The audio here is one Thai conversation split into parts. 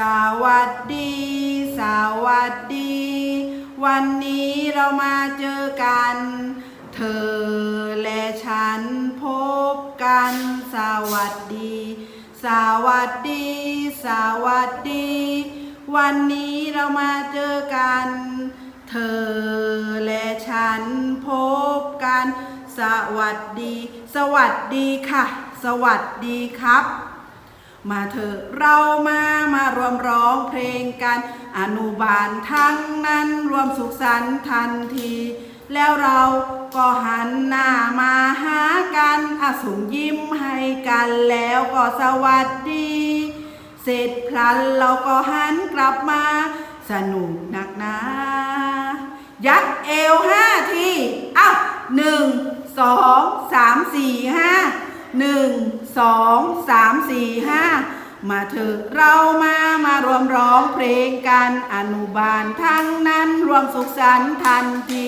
สวัสดี สวัสดี วันนี้เรามาเจอกัน เธอและฉันพบกัน สวัสดี สวัสดี สวัสดี วันนี้เรามาเจอกัน เธอและฉันพบกัน สวัสดี สวัสดีค่ะ สวัสดีครับ มาเถอะเรามามารวมร้องเพลงกันอนุบาลทั้งนั้นรวมสุขสันต์ทันที แล้วเราก็หันหน้ามาหากันอาส่งยิ้มให้กันแล้วก็สวัสดี เสร็จพลันเราก็หันกลับมาสนุกหนักหนายักเอวห้าทีอ้าวหนึ่งสองสามสี่ห้า หนึ่งสองสามสี่ห้ามาเถอะเรามามารวมร้องเพลงกันอนุบาลทั้งนั้นรวมสุขสันต์ทันที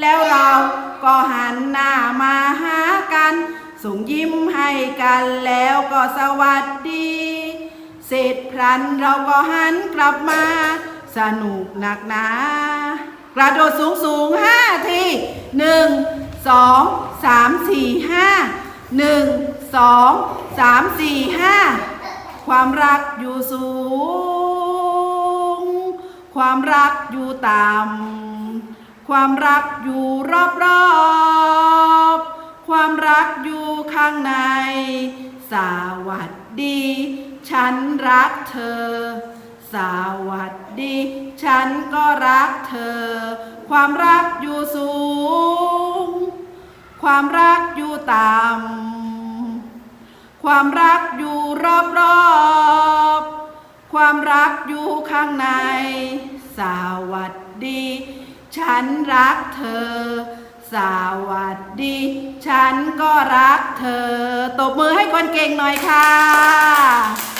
แล้วเราก็หันหน้ามาหากัน ส่งยิ้มให้กันแล้วก็สวัสดี เสร็จพลันเราก็หันกลับมา สนุกหนักหนากระโดดสูงสูงห้าทีหนึ่งสองสามสี่ห้า หนึ่งสองสามสี่ห้าความรักอยู่สูง ความรักอยู่ต่ำความรักอยู่รอบรอบความรักอยู่ข้างใน สวัสดี ฉันรักเธอ สวัสดี ฉันก็รักเธอ ความรักอยู่สูง ความรักอยู่ต่ำความรักอยู่รอบรอบความรักอยู่ข้างใน สวัสดี ฉันรักเธอ สวัสดี ฉันก็รักเธอ ตบมือให้คนเก่งหน่อยค่ะ